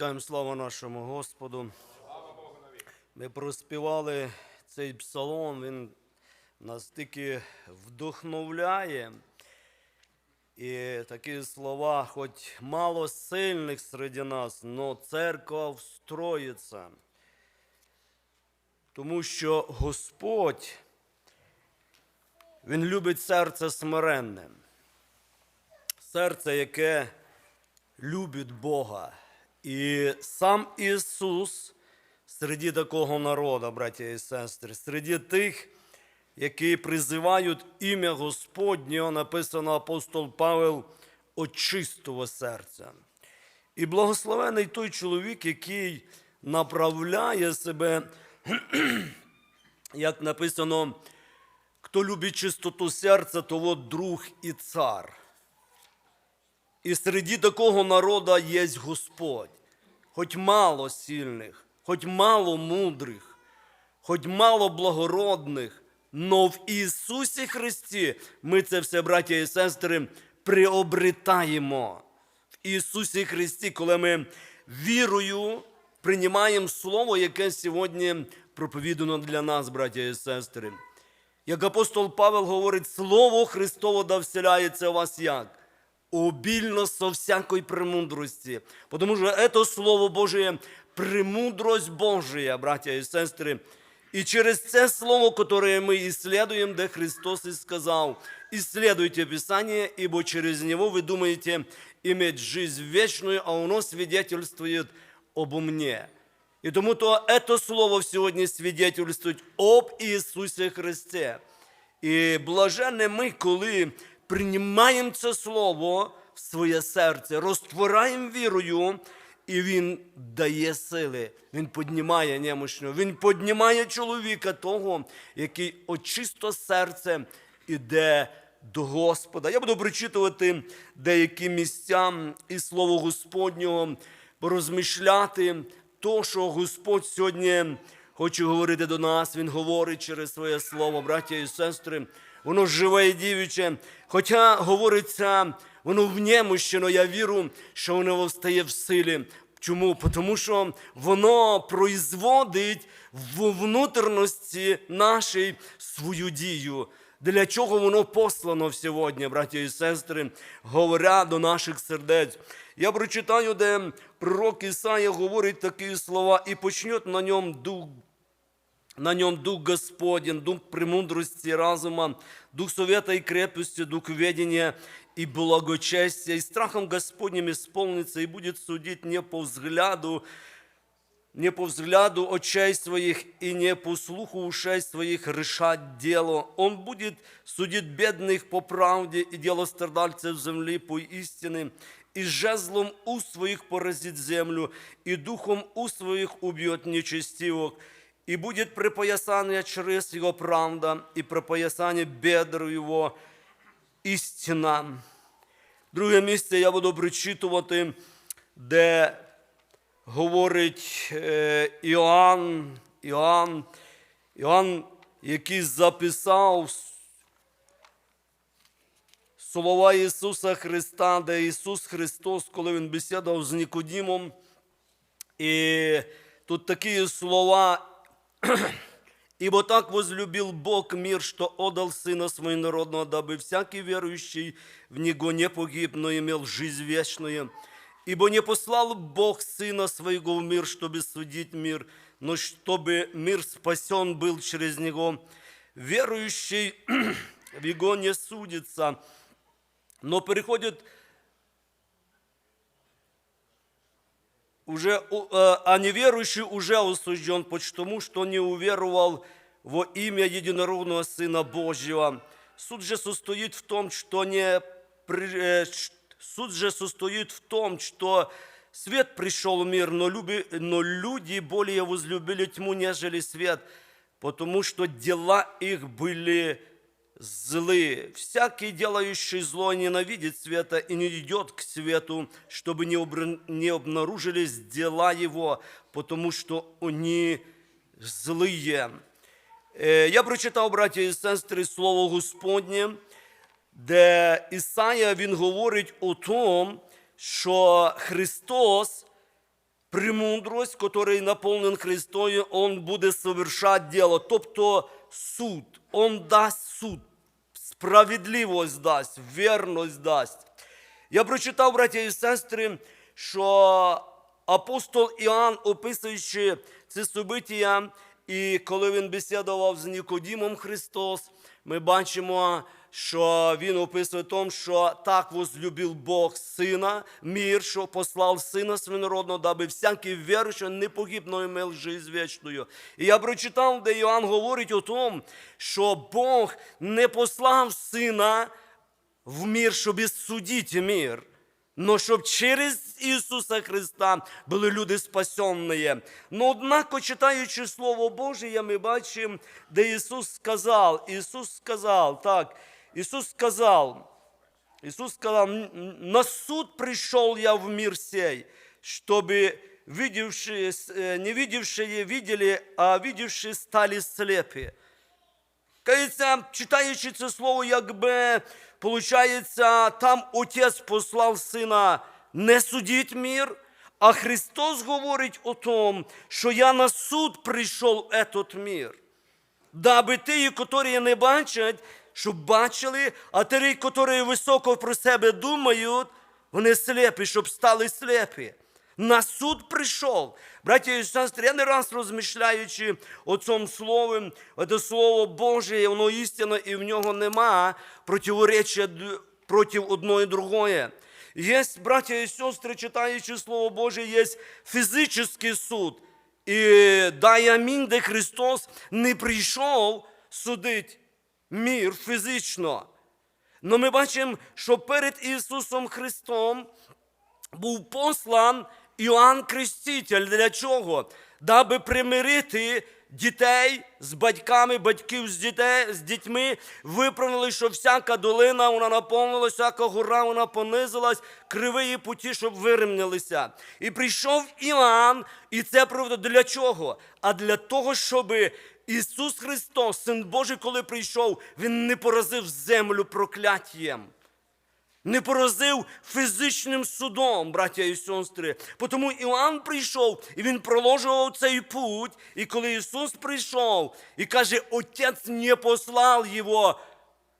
Скаємо слава нашому Господу. Ми проспівали цей псалом, він нас тільки вдохновляє. І такі слова, хоч мало сильних серед нас, но церква встроїться. Тому що Господь, Він любить серце смиренне, серце, яке любить Бога. І сам Ісус серед такого народу, браття і сестри, серед тих, які призивають ім'я Господнього, написано апостол Павел от чистого серця. І благословений той чоловік, який направляє себе, як написано, хто любить чистоту серця, то от друг і цар. І серед такого народу є Господь, хоч мало сильних, хоч мало мудрих, хоч мало благородних, но в Ісусі Христі ми це все, браття і сестри, приобретаємо. В Ісусі Христі, коли ми вірою приймаємо Слово, яке сьогодні проповідано для нас, браття і сестри. Як апостол Павел говорить, Слово Христово да вселяється у вас як? Обільно со всякої премудрості. Потому що это Слово Божие премудрость Божия, братья і сестри. І через це Слово, которое мы исследуем, де Христос и сказал, исследуйте Писание, ибо через него вы думаете иметь жизнь вечную, а оно свидетельствует обо мне. І тому то это слово сьогодні свідетельствует об Ісусі Христе. І блаженне ми, коли приймаємо це слово в своє серце, розтвораємо вірою, і Він дає сили. Він піднімає немощного, Він піднімає чоловіка того, який очисто серце іде до Господа. Я буду прочитувати деякі місця із Слова Господнього, розмішляти то, що Господь сьогодні хоче говорити до нас. Він говорить через своє слово, браття і сестри. Воно живе і дівче. Хоча говориться, воно в немощено, я вірю, що воно встає в силі. Чому? Тому що воно производить в внутрішності нашій свою дію. Для чого воно послано сьогодні, браті і сестри, говоря до наших сердець. Я прочитаю, де пророк Ісая говорить такі слова, і почнет на ньому дух на нем Дух Господень, Дух премудрости разума, Дух совета и крепости, Дух ведения и благочестия, и страхом Господним исполнится, и будет судить не по взгляду, не по взгляду очей своих и не по слуху ушей своих решать дело. Он будет судить бедных по правде и дело страдальцев земли по истине, и жезлом уст своих поразит землю, и духом уст своих убьет нечестивых, и будет припоясание через его правда, и припоясание бедр его істина. Друге місце я буду прочитувати, де говорить е, Іоанн, Іоанн, Іоанн, який записав слова Ісуса Христа, де Ісус Христос, коли Він бесідував з Нікодімом, і тут такі слова, Ибо так возлюбил Бог мир, что отдал Сына Своего народного, дабы всякий верующий в Него не погиб, но имел жизнь вечную. Ибо не послал Бог Сына Своего в мир, чтобы судить мир, но чтобы мир спасен был через Него. Верующий в Его не судится, но переходит уже, у- э, а неверующий уже осужден, потому что не уверовал во имя единородного Сына Божьего. Суд же состоит в том, что не при- э, ш- суд же состоит в том, что свет пришел в мир, но, люби- но люди более возлюбили тьму, нежели свет, потому что дела их были злы. Всякий, делающий зло, ненавидит света и не идет к свету, чтобы не, обр- не обнаружились дела его, потому что они злые. Е, Я прочитав, браті і сестри, слово Господнє, де Ісая він говорить о том, що Христос премудрость, который наполнен Христою, Он буде совершать дело. Тобто суд, Он дасть суд, справедливость дасть, вірність дасть. Я прочитав, браття і сестри, що апостол Іоанн, описуючи це события, і коли він бесідував з Нікодімом Христос, ми бачимо, що він описує тому, що так возлюбив Бог Сина, мир, що послав Сина Свинородного, даби всякий віруючий не погиб, но имел жизнь вічною. І я прочитав, де Іоанн говорить о тому, що Бог не послав Сина в мир, щоб судити мир, но щоб через Ісуса Христа були люди спасенні. Но однако, читаючи Слово Боже, ми бачимо, де Ісус сказав, Ісус сказав, так, Ісус сказав, Иисус сказал, «Н- н- на суд пришел я в мир сей, чтобы видевшие, с- э, не видевшие видели, а видевшие стали слепі. Кається, читаючи це слово, якби, получається, там Отець послав Сина не судіть мір, а Христос говорить о том, що я на суд прийшов в этот мир. Даби ті, які не бачать, щоб бачили, а ті, які високо про себе думають, вони слепі, щоб стали слепі. На суд прийшов. Браття і сестри, я не раз розмишляючи о цьому слові, це слово Боже, воно істинно, і в нього нема противоречия проти одної другої. Є, браття і сестри, читаючи Слово Боже, є фізичний суд. І дай амінь, де Христос не прийшов судити мір фізично. Но ми бачимо, що перед Ісусом Христом був послан Іоанн Креститель. Для чого? Даби примирити дітей з батьками, батьків з, дітей, з дітьми, виправили, що всяка долина вона наповнилася, всяка гора вона понизилась, кривиї путі, щоб вирівнялися. І прийшов Іоанн, і це правда для чого? А для того, щоб Ісус Христос, Син Божий, коли прийшов, Він не поразив землю прокляттям не поразив фізичним судом, браття і сестри. Тому Іоанн прийшов і він проложував цей путь. І коли Ісус прийшов і каже, Отець не послав його,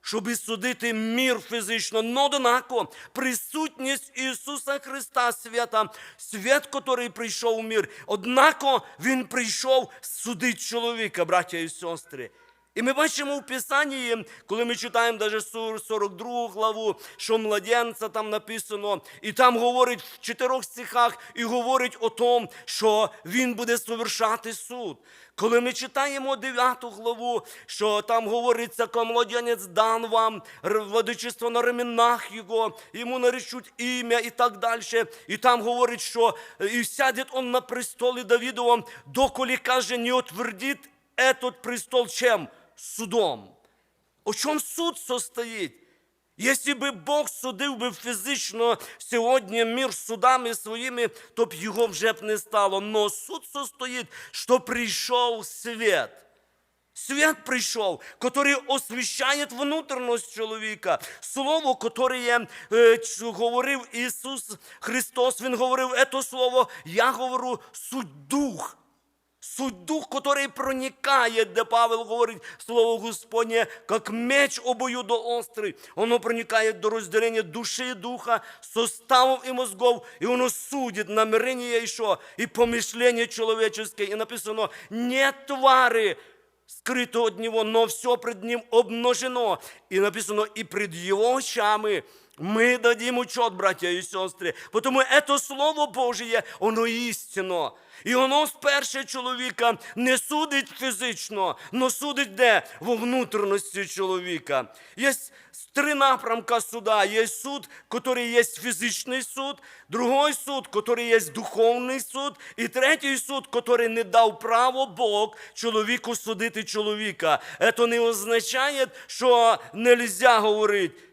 щоб судити мір фізично. Но однако присутність Ісуса Христа свята, свят, який прийшов у мир, однако Він прийшов судити чоловіка, браття і сестри. І ми бачимо в Писанні, коли ми читаємо навіть 42 главу, що младенця там написано, і там говорить в чотирьох стихах і говорить о том, що він буде совершати суд. Коли ми читаємо 9 главу, що там говориться, коли младенець дан вам, владичество на ременах його, йому наречуть ім'я і так далі. І там говорить, що і сядет он на престолі Давидовом, доколі каже, не отвердить этот престол чем? Судом. О чому суд состоїть? Якщо би Бог судив би фізично сьогодні мір судами своїми, то б його вже б не стало. Но суд состоїть, що прийшов світ. Свят прийшов, який освіщає внутрішність чоловіка. Слово, яке е, говорив Ісус Христос, Він говорив, це слово, я говорю суть дух. Суть дух, который проникает, де Павел говорить слово Господнє, как меч обоюдоострый. Оно проникает до разделения души и духа, составов и мозгов, и оно судит намерение и что? И помышление человеческое. И написано, не твари, скрыто от него, но все пред ним обмножено. И написано, и пред его очами мы дадим учет, братья и сестры. Потому это Слово Божие, оно істинно. І воно сперше чоловіка не судить фізично, но судить де? Во внутрішності чоловіка. Є три напрямка суда. Є суд, який є фізичний суд, другий суд, який є духовний суд, і третій суд, який не дав право Бог чоловіку судити чоловіка. Це не означає, що не можна говорити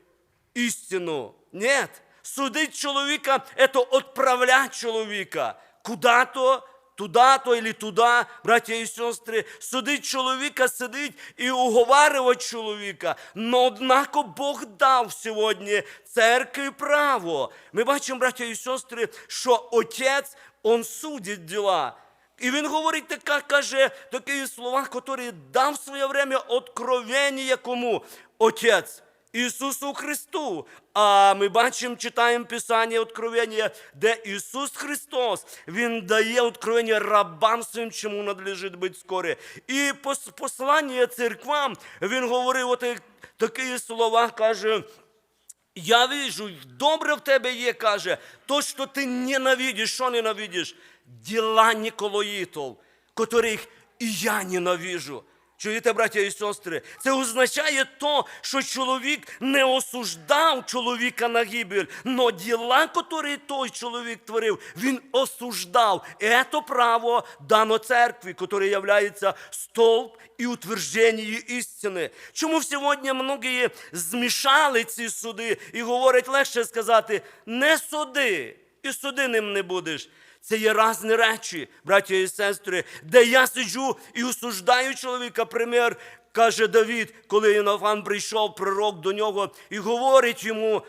истину. Нет. Судить человека – это отправлять человека куда-то, туди-то і туди, браття і сестри, судить чоловіка, сидить і уговарювати чоловіка. Но однако Бог дав сьогодні церкві право. Ми бачимо, браття і сестри, що отець, он судить діла. І він говорить така, каже, такі слова, які дав своє время откровення кому? Отець. Ісусу Христу. А ми бачимо, читаємо Писання Откровення, де Ісус Христос, Він дає откровення рабам своїм, чому надлежить бути скоро. І пос- послання церквам, Він говорив от такі слова, каже, я вижу, добре в тебе є, каже, то, що ти ненавидиш, що ненавидиш? Діла Ніколоїтов, котрих і я ненавижу. Чуєте, браття і сестри? Це означає то, що чоловік не осуждав чоловіка на гибель, но діла, котрі той чоловік творив, він осуждав. І це право дано церкві, яке являється столб і утвердження істини. Чому сьогодні многі змішали ці суди і говорять легше сказати, не суди, і суди ним не будеш. Це є різні речі, браття і сестри, де я сиджу і осуждаю чоловіка. Примір каже Давід, коли Інофан прийшов, пророк до нього і говорить йому,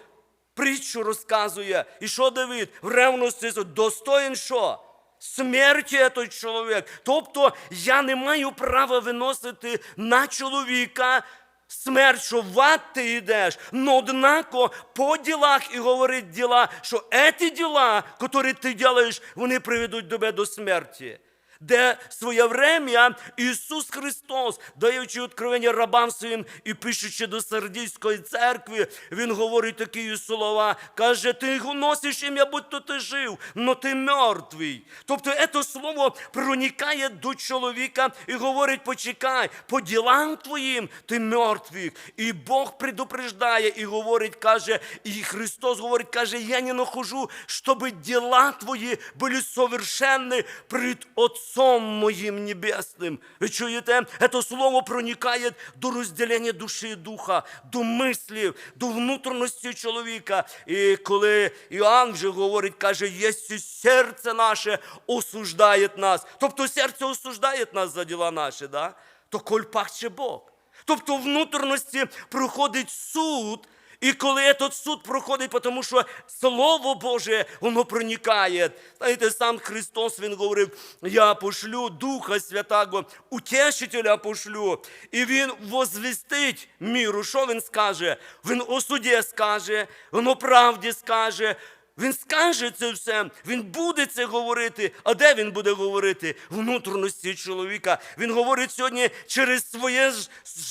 притчу розказує. І що Давид? В ревності достоїн що? Смерті той чоловік. Тобто я не маю права виносити на чоловіка смерть, що в ти йдеш, но однако по ділах і говорить діла, що ці діла, які ти робиш, вони приведуть тебе до смерті. Де своє время Ісус Христос, даючи откровення рабам своїм і пишучи до Сардійської церкви, Він говорить такі слова, каже, ти носиш ім'я, будь то ти жив, но ти мертвий. Тобто це слово проникає до чоловіка і говорить, почекай, по ділам твоїм ти мертвий. І Бог предупреждає і говорить, каже, і Христос говорить, каже, я не нахожу, щоб діла твої були совершенні пред Отцом моїм небесним. Ви чуєте? Це слово проникає до розділення душі і духа, до мислів, до внутрішності чоловіка. І коли Іоанн вже говорить, каже, якщо серце наше осуждає нас, тобто серце осуждає нас за діла наші, да? то коль пахче Бог. Тобто в внутрішності проходить суд, і коли этот суд проходить, тому що Слово Боже, воно проникає. Знаєте, сам Христос Він говорив: я пошлю Духа Святого, утешителя пошлю. І Він возвістить міру. Що він скаже? Він о суді скаже, він о правді скаже. Він скаже це все, він буде це говорити. А де він буде говорити? Внутрішності чоловіка. Він говорить сьогодні через своє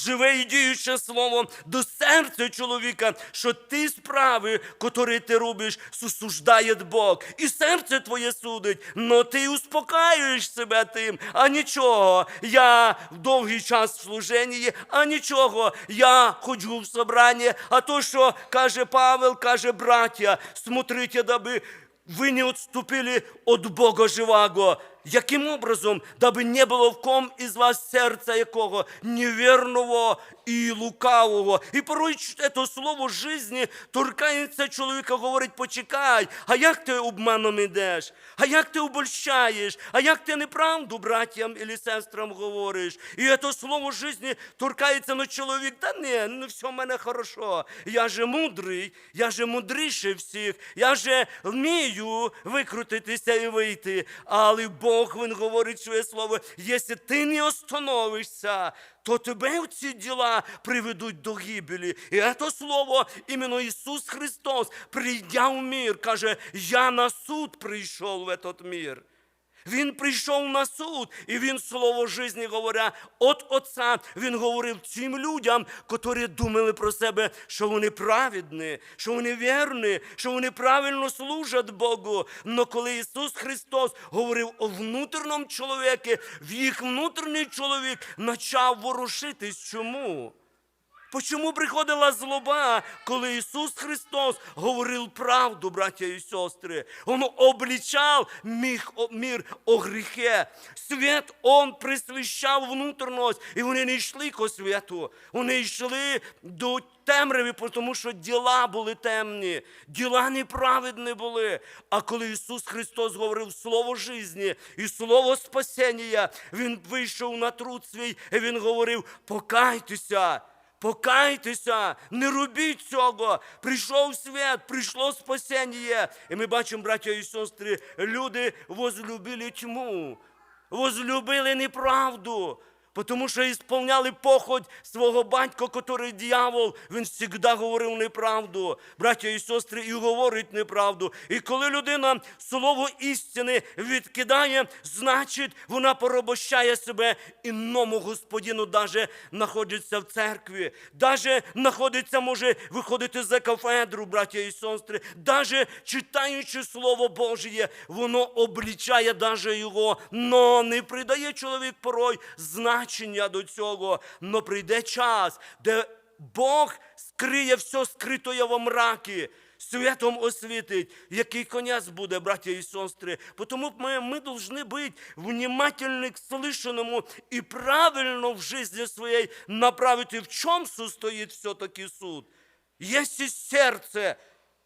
живе і діюче слово до серця чоловіка, що ті справи, які ти робиш, сусуждає Бог. І серце твоє судить, но ти успокаюєш себе тим. А нічого, я в довгий час в служенні, а нічого, я ходжу в собрання. А то, що каже Павел, каже браття, смотрите, даби вы не отступили от Бога живого. Яким образом, даби не було в ком із вас серця якого невірного і лукавого. І порой це слово житті торкається чоловіка, говорить, почекай, а як ти обманом ідеш? А як ти обольщаєш? А як ти неправду братям і сестрам говориш? І це слово житті торкається на чоловік, та ні, ну все в мене хорошо. Я же мудрий, я же мудріший всіх, я же вмію викрутитися і вийти. Але Бог він говорить своє слово, якщо ти не остановишся, то тебе ці діла приведуть до гибелі. І це слово іменно Ісус Христос, прийдя в мир, каже, я на суд прийшов в этот мир. Він прийшов на суд, і він слово житті говоря, от Отця він говорив цим людям, котрі думали про себе, що вони праведні, що вони вірні, що вони правильно служать Богу. Но коли Ісус Христос говорив о внутрішньому чоловіку, в їх внутрішній чоловік почав ворушитись. Чому? Почому приходила злоба, коли Ісус Христос говорив правду, браття і сестри? Он обличав міг, мір о гріхе. Світ Он присвящав внутрішність, і вони не йшли ко світу. Вони йшли до темряви, тому що діла були темні, діла неправедні були. А коли Ісус Христос говорив Слово житті і Слово спасіння, Він вийшов на труд свій, і Він говорив: покайтеся. Покайтеся, не робіть цього. Прийшов світ, прийшло спасіння. І ми бачимо, браття і сестри, люди возлюбили тьму, возлюбили неправду. Тому що ісполняли похоть свого батька, котрий дьявол, він завжди говорив неправду. Браття і сестри, і говорить неправду. І коли людина слово істини відкидає, значить вона порабощає себе інному господину, даже знаходиться в церкві, даже знаходиться, може виходити за кафедру, браття і сестри, даже читаючи Слово Божє, воно облічає даже його, но не придає чоловік порой значення до цього. Но прийде час, де Бог скриє все скритоє во мраки. Святом освітить, який конець буде, браття і сестри. Тому ми, ми повинні бути внимательні к слышаному і правильно в житті своїй направити, в чому состоїть все-таки суд. Якщо серце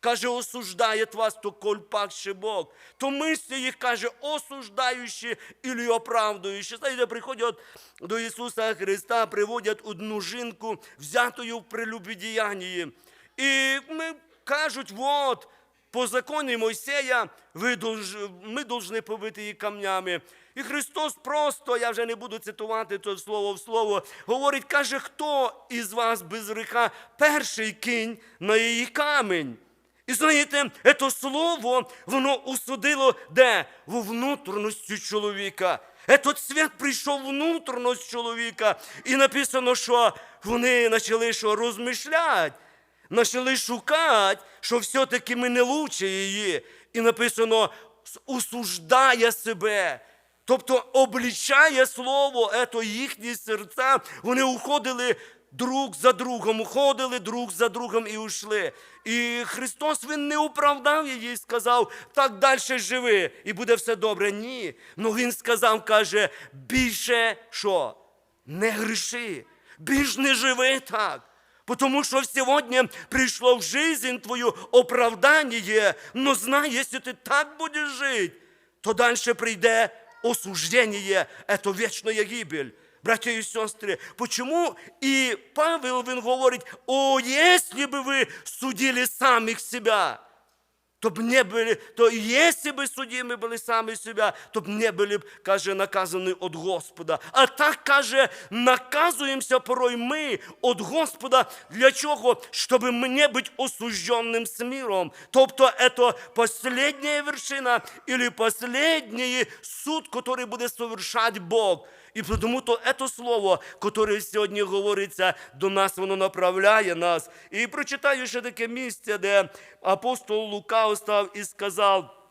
каже, осуждає вас, то коль пакше Бог, то мислі їх каже, осуждаючи і оправдуючи. Знаєте, приходять до Ісуса Христа, приводять одну жінку, взятою в прелюбодіянні. І ми кажуть, от, по законі Мойсея ви ми повинні побити її камнями. І Христос просто, я вже не буду цитувати це слово в слово, говорить, каже, хто із вас без гріха перший кінь на її камінь. І знаєте, це слово, воно усудило де? В внутрішності чоловіка. Этот свят прийшов внутрішність чоловіка. І написано, що вони почали що розмишляти, почали шукати, що все-таки ми не лучше її. І написано, усуждає себе. Тобто облічає слово, ето їхні серця, вони уходили друг за другом, уходили друг за другом і ушли. І Христос Він не оправдав її і сказав, так далі живи, і буде все добре. Ні. Ну Він сказав, каже, більше що? Не гріши, більш не живи так. Потому що сьогодні прийшло в жизнь твою оправдання, но знай, якщо ти так будеш жити, то далі прийде осуждение, это вечная гибель. Братья и сестры, почему и Павел він говорить, о, если бы вы судили самих себя, то б не были, то если бы судимы были сами себя, то б не были б, каже, наказані від Господа. А так, каже, наказуємося порой ми від Господа. Для чого? Щоб не бути осужденним з миром. Тобто, це последня вершина, или последний суд, який буде совершати Бог. І тому то це слово, яке сьогодні говориться до нас, воно направляє нас. І прочитаю ще таке місце, де апостол Лука остав і сказав,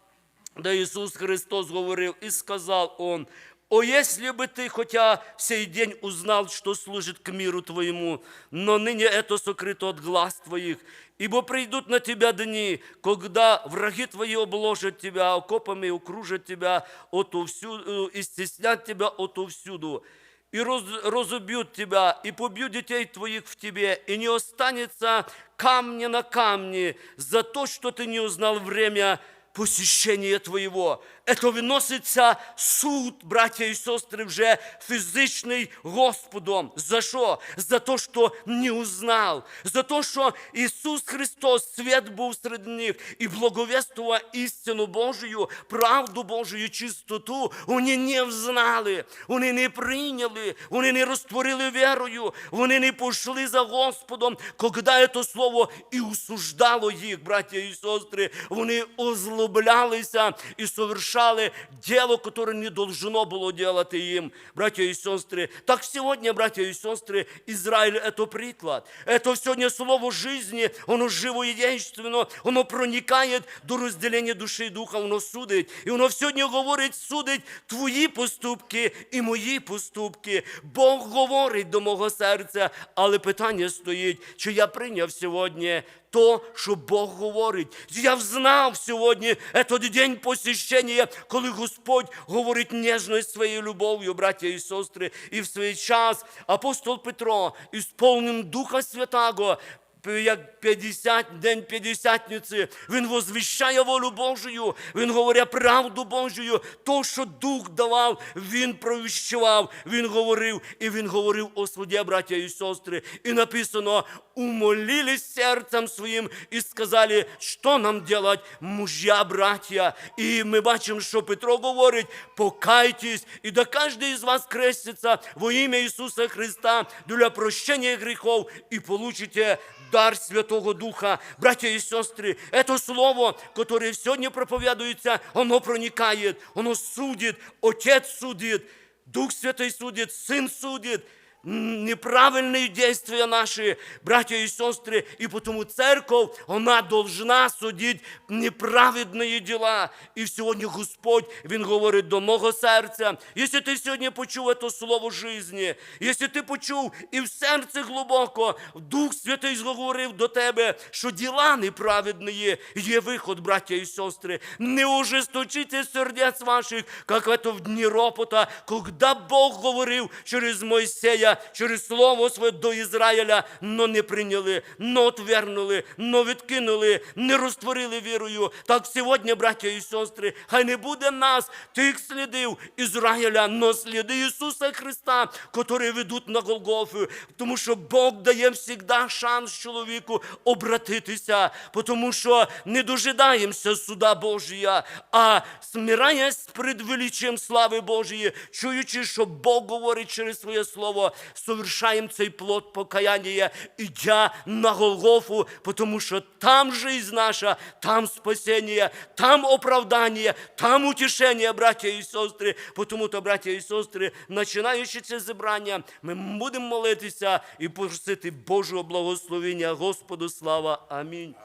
де Ісус Христос говорив, і сказав Он, «О, если бы ты хотя сей день узнал, что служит к миру твоему, но ныне это сокрыто от глаз твоих, ибо придут на тебя дни, когда враги твои обложат тебя окопами, окружат тебя отовсюду, и стеснят тебя отовсюду, и роз, разобьют тебя, и побьют детей твоих в тебе, и не останется камня на камне за то, что ты не узнал время посещення Твоєго. Это виноситься суд, браття і сестри, вже фізичний Господом. За що? За те, що не узнав. За те, що Ісус Христос, свят був серед них і благовествував істину Божию, правду Божию, чистоту. Вони не взнали, вони не прийняли, вони не розтворили вірою, вони не пішли за Господом, коли це слово і усуждало їх, браття і сестри, вони озлобили озлоблялися і совершали діло, которое не должно было делать им, братья и сестры. Так сегодня, братья и сестры, Израиль – это приклад. Это сегодня слово жизни, оно живо и действенно, оно проникает до разделения души и духа, воно судить. І воно сьогодні говорить, судить твої поступки і мої поступки. Бог говорить до мого серця, але питання стоїть, чи я прийняв сьогодні то, що Бог говорить. Я взнав сьогодні этот день посвящення, коли Господь говорить ніжно і своєю любов'ю, браття і сестри. І в свій час апостол Петро, ісполнен Духа Святого, як 50, день П'ятдесятниці, він возвіщає волю Божою, він говорить правду Божою, то, що Дух давав, він провіщував, він говорив, і він говорив о суді, браття і сестри. І написано, умолились серцем своїм і сказали, що нам делать, мужья, браття. І ми бачимо, що Петро говорить, покайтесь, і да кожен із вас креститься во ім'я Ісуса Христа для прощення гріхов, і получите дар Святого Духа. Братья и сестры, это слово, которое сегодня проповедуется, оно проникает, оно судит, Отец судит, Дух Святой судит, Сын судит, м, неправильные действия наши, братья и сестры, и потому церковь, она должна судить неправедные дела. І сьогодні Господь, Він говорить до мого серця, якщо ти сьогодні почув це слово житті, якщо ти почув і в серці глибоко, Дух Святий говорив до тебе, що діла неправедні є, є виход, браття і сестри. Не ужесточите сердець ваших, як это в дні ропота, когда Бог говорив через Мойсея, через Слово Своє до Ізраїля, но не прийняли, но отвернули, но відкинули, не розтворили вірою. Так сьогодні, браття і сестри, хай не буде нас, тих слідів Ізраїля, но сліди Ісуса Христа, які ведуть на Голгофу. Тому що Бог дає завжди шанс чоловіку обратитися, тому що не дожидаємося суда Божія, а смиряясь перед величием слави Божої, чуючи, що Бог говорить через своє слово, совершаємо цей плод покаяння, ідя на Голгофу, тому що там жизнь наша, там спасіння, там оправдання, там утішення, браття і сестри. Тому то, браття і сестри, починаючи це зібрання, ми будемо молитися і просити Божого благословення. Господу слава. Амінь.